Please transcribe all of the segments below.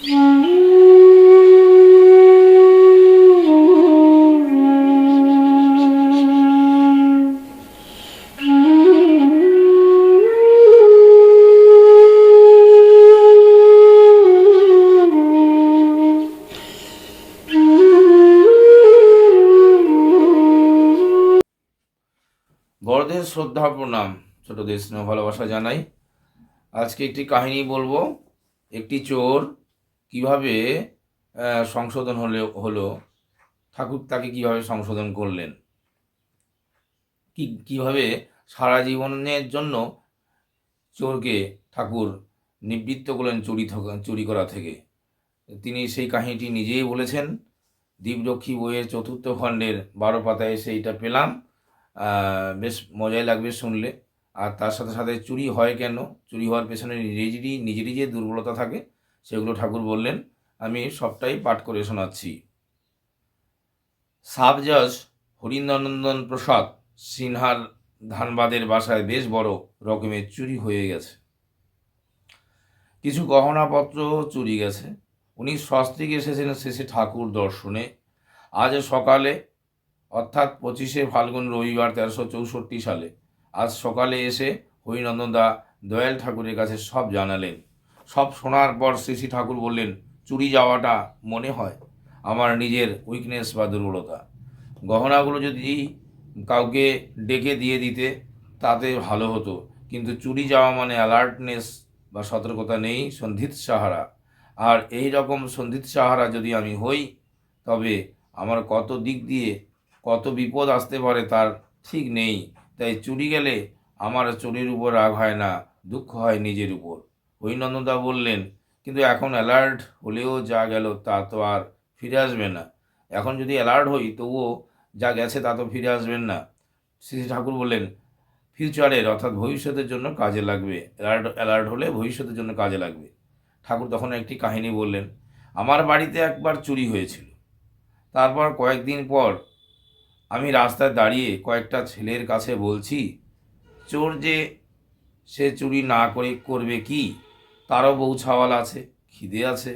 বড়দের শ্রদ্ধা প্রণাম ছোটদের স্নেহ ভালোবাসা জানাই। আজকে একটি কাহিনী বলব একটি চোর কীভাবে সংশোধন হলে, হলো? ঠাকুর তাকে কীভাবে সংশোধন করলেন? কি, কীভাবে সারা জীবনের জন্য চোরকে ঠাকুর নিবৃত্ত করলেন চুরি চুরি করা থেকে? তিনি সেই কাহিনীটি নিজেই বলেছেন। দীপরক্ষী বইয়ের চতুর্থ খণ্ডের বারো পাতায় সেইটা পেলাম। বেশ মজাই লাগবে শুনলে। আর তার সাথে সাথে চুরি হয় কেন? চুরি হওয়ার পেছনে নিজেরই নিজেরই যে দুর্বলতা থাকে সেগুলো ঠাকুর বললেন, আমি সবটাই পাঠ করে শোনাচ্ছি। সাব জজ হরিন্দনন্দন প্রসাদ সিনহার ধানবাদের বাসায় বেশ বড় রকমের চুরি হয়ে গেছে। কিছু গহনাপত্র চুরি গেছে। উনি সস্ত্রীক এসেছিলেন শেষে ঠাকুর দর্শনে। আজ সকালে, অর্থাৎ পঁচিশে ফাল্গুন রবিবার তেরোশো চৌষট্টি সালে, আজ সকালে এসে হরিনন্দন দা দয়াল ঠাকুরের কাছে সব জানালেন। সব শোনার পর শ্রী ঠাকুর বললেন, চুরি যাওয়াটা মনে হয় আমার নিজের উইকনেস বা দুর্বলতা। গহনাগুলো যদি কাউকে ডেকে দিয়ে দিতে, তাতে ভালো হতো। কিন্তু চুরি যাওয়া মানে অ্যালার্টনেস বা সতর্কতা নেই সন্ধিত সাহারা। আর এই রকম সন্ধিত সাহারা যদি আমি হই, তবে আমার কত দিক দিয়ে কত বিপদ আসতে পারে তার ঠিক নেই। তাই চুরি গেলে আমার চুরির উপর রাগ হয় না, দুঃখ হয় নিজের উপর। হরিনন্দনদা বললেন, কিন্তু এখন অ্যালার্ট হলেও যা গেল তা তো আর ফিরে আসবে না। এখন যদি অ্যালার্ট হই, তবুও যা গেছে তা তো ফিরে আসবেন না। শ্রী ঠাকুর বললেন ফিউচারের অর্থাৎ ভবিষ্যতের জন্য কাজে লাগবে। অ্যালার্ট অ্যালার্ট হলে ভবিষ্যতের জন্য কাজে লাগবে। ঠাকুর তখন একটি কাহিনী বললেন, আমার বাড়িতে একবার চুরি হয়েছিল। তারপর কয়েকদিন পর আমি রাস্তায় দাঁড়িয়ে কয়েকটা ছেলের কাছে বলছি, চোর যে সে চুরি না করে করবে কি তারও বউ ছাওয়াল আছে, খিদে আছে।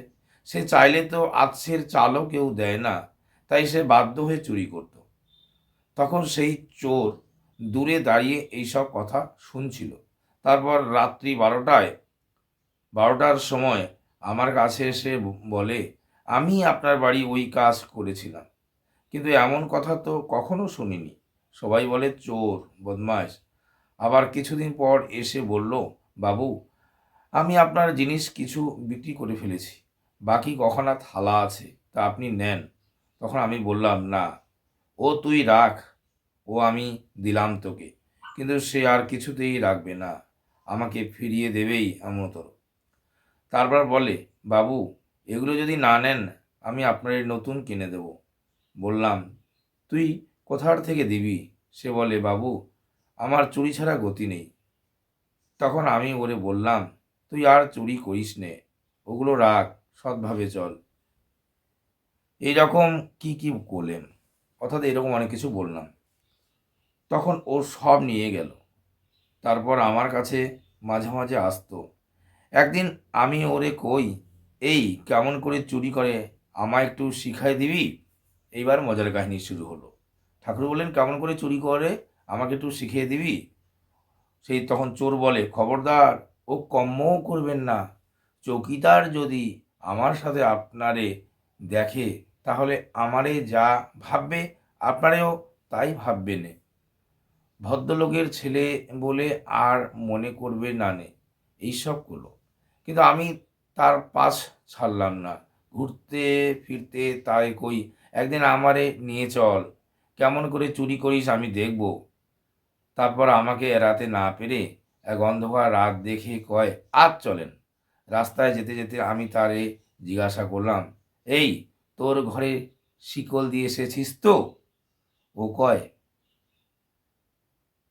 সে চাইলে তো আজকের চালও কেউ দেয় না, তাই সে বাধ্য হয়ে চুরি করত। তখন সেই চোর দূরে দাঁড়িয়ে এইসব কথা শুনছিল। তারপর রাত্রি বারোটায়, বারোটার সময় আমার কাছে এসে বলে, আমি আপনার বাড়ি ওই কাজ করেছিলাম, কিন্তু এমন কথা তো কখনো শুনিনি। সবাই বলে, চোর বদমাস আবার কিছুদিন পর এসে বলল, বাবু আমি আপনার জিনিস কিছু বিক্রি করে ফেলেছি। বাকি কখনা থালা আছে তা আপনি নেন। তখন আমি বললাম, না, ও তুই রাখ, ও আমি দিলাম তোকে। কিন্তু সে আর কিছুতেই রাখবে না, আমাকে ফিরিয়ে দেবেই এমনতর তারপর বলে, বাবু, এগুলো যদি না নেন, আমি আপনার নতুন কিনে দেব। বললাম, তুই কোথার থেকে দিবি? সে বলে, বাবু, আমার চুরি ছাড়া গতি নেই। তখন আমি ওরে বললাম তুই আর চুরি করিস নে। ওগুলো রাখ, সৎভাবে চল। এইরকম কি কি করলেন? অর্থাৎ এরকম অনেক কিছু বললাম। তখন ও সব নিয়ে গেল। তারপর আমার কাছে মাঝে মাঝে আসতো। একদিন আমি ওরে কই, এই, কেমন করে চুরি করে, আমায় একটু শিখাই দিবি? এইবার মজার কাহিনী শুরু হলো। ঠাকুর বললেন, কেমন করে চুরি করে, আমাকে একটু শিখিয়ে দিবি? সেই তখন চোর বলে, খবরদার ও কম্মও করবেন না। চৌকিদার যদি আমার সাথে আপনারে দেখে, তাহলে আমারে যা ভাববে আপনারেও তাই ভাববে নে। ভদ্রলোকের ছেলে বলে আর মনে করবে না নে। এইসবগুলো কিন্তু আমি তার পাশ ছাড়লাম না। ঘুরতে ফিরতে তাই কই, একদিন আমারে নিয়ে চল। কেমন করে চুরি করিস আমি দেখব। তারপর আমাকে এড়াতে না পেরে এক অন্ধকার রাত দেখে কয়, আজ চলেন। রাস্তায় যেতে যেতে আমি তারে জিজ্ঞাসা করলাম, এই, তোর ঘরে শিকল দিয়ে এসেছিস তো? ও কয়,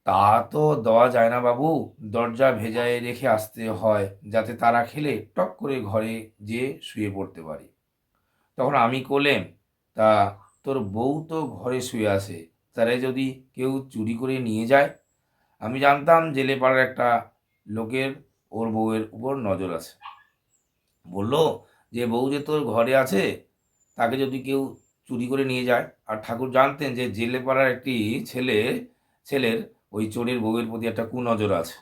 তা তো দেওয়া যায় না বাবু, দরজা ভেজায় রেখে আসতে হয়, যাতে তারা খেলে টক করে ঘরে যেয়ে শুয়ে পড়তে পারি। তখন আমি করলেন তা তোর বউ তো ঘরে শুয়ে আছে, তারে যদি কেউ চুরি করে নিয়ে যায় আমি জানতাম জেলে পাড়ার একটা লোকের ওর বউয়ের উপর নজর আছে। বলল যে বউ যে তোর ঘরে আছে, তাকে যদি কেউ চুরি করে নিয়ে যায়। আর ঠাকুর জানতেন যে জেলে পাড়ার একটি ছেলে, ছেলের ওই চোরের বউয়ের প্রতি একটা কুনজর আছে।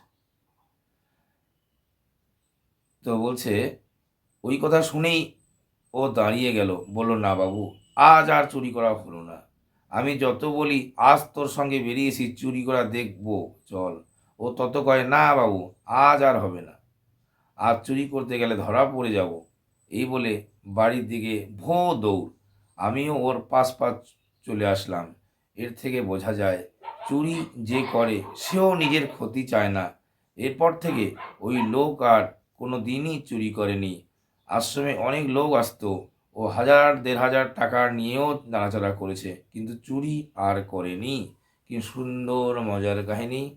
তো বলছে, ওই কথা শুনেই ও দাঁড়িয়ে গেল। বলল, না বাবু, আজ আর চুরি করা হলো না। আমি যত বলি, আজ তোর সঙ্গে বেরিয়েছি চুরি করা দেখব, চল। ও তত কয়, না বাবু, আজ আর হবে না। আর চুরি করতে গেলে ধরা পড়ে যাব। এই বলে বাড়ির দিকে ভো দৌড়। আমিও ওর পাশ পাশ চলে আসলাম। এর থেকে বোঝা যায়, চুরি যে করে, সেও নিজের ক্ষতি চায় না। এরপর থেকে ওই লোক আর কোনো দিনই চুরি করেনি। আশ্রমে অনেক লোক আসতো। ও হাজার, দেড় হাজার টাকা নিয়েও নাড়াচাড়া করেছে, কিন্তু চুরি আর করেনি। কি সুন্দর মজার কাহিনী।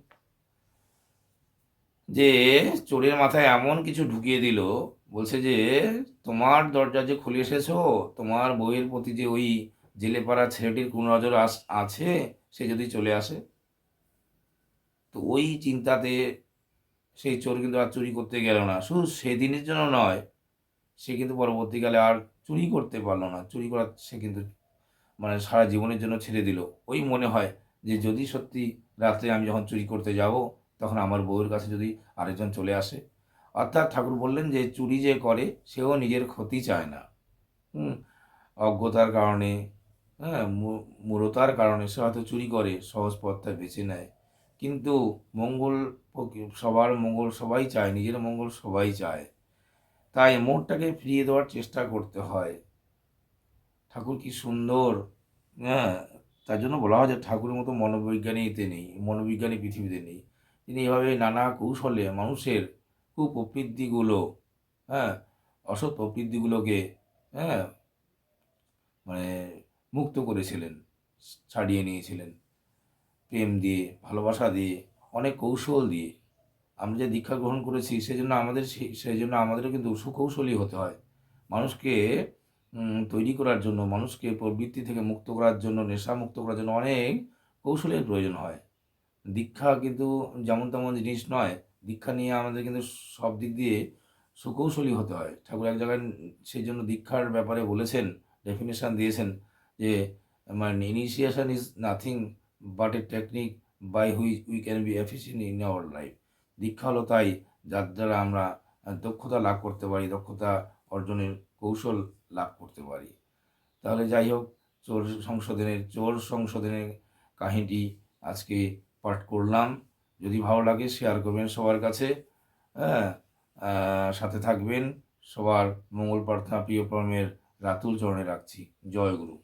যে চোরের মাথায় এমন কিছু ঢুকিয়ে দিল, বলছে যে, তোমার দরজা যে খুলে এসেছ, তোমার বইয়ের প্রতি যে ওই জেলে পাড়া ছেলেটির কোন নজর আস- আছে, সে যদি চলে আসে? তো ওই চিন্তাতে সেই চোর কিন্তু আর চুরি করতে গেল না। শুধু সেদিনের জন্য নয়, সে কিন্তু পরবর্তীকালে আর চুরি করতে পারল না। চুরি করা সে কিন্তু মানে সারা জীবনের জন্য ছেড়ে দিল। ওই মনে হয় যে যদি সত্যি রাত্রে আমি যখন চুরি করতে যাব, তখন আমার বউয়ের কাছে যদি আরেকজন চলে আসে। অর্থাৎ ঠাকুর বললেন যে চুরি যে করে, সেও নিজের ক্ষতি চায় না। হুম, অজ্ঞতার কারণে হ্যাঁ মূরতার কারণে সে হয়তো চুরি করে, সহজ পথটা বেছে নেয়। কিন্তু মঙ্গল সবার মঙ্গল সবাই চায়, নিজের মঙ্গল সবাই চায়। তাই মোড়টাকে ফিরিয়ে দেওয়ার চেষ্টা করতে হয়। ঠাকুর কি সুন্দর হ্যাঁ তার জন্য বলা হয় যে ঠাকুরের মতো মনোবৈজ্ঞানিকতে নেই, মনোবিজ্ঞানী পৃথিবীতে নেই। তিনি এভাবে নানা কৌশলে মানুষের কুপ্রবৃত্তিগুলো হ্যাঁ অসৎ প্রবৃত্তিগুলোকে হ্যাঁ মানে মুক্ত করেছিলেন, ছাড়িয়ে নিয়েছিলেন। প্রেম দিয়ে, ভালোবাসা দিয়ে, অনেক কৌশল দিয়ে। আমরা যে দীক্ষা গ্রহণ করেছি, সেজন্য আমাদের সেই- জন্য আমাদেরও কিন্তু সুকৌশলী হতে হয়। মানুষকে তৈরি করার জন্য, মানুষকে প্রবৃত্তি থেকে মুক্ত করার জন্য নেশা মুক্ত করার জন্য অনেক কৌশলের প্রয়োজন হয়। দীক্ষা কিন্তু যেমন তেমন জিনিস নয়, দীক্ষা নিয়ে আমাদের কিন্তু সব দিক দিয়ে সুকৌশলী হতে হয়। ঠাকুর এক জায়গায় সেই জন্য দীক্ষার ব্যাপারে বলেছেন ডেফিনেশন দিয়েছেন যে মানে initiation is nothing but a technique by which we can be efficient in our life দীক্ষা হলো তাই যার দ্বারা আমরা দক্ষতা লাভ করতে পারি, দক্ষতা অর্জনের কৌশল লাভ করতে পারি। তাহলে যাই হোক, চোর সংশোধনের চোর সংশোধনের কাহিনীটি আজকে পাঠ করলাম। যদি ভালো লাগে শেয়ার করবেন সবার কাছে। হ্যাঁ সাথে থাকবেন। সবার মঙ্গল প্রার্থনা, প্রিয় পরমের রাতুল চরণে রাখছি। জয় গুরু।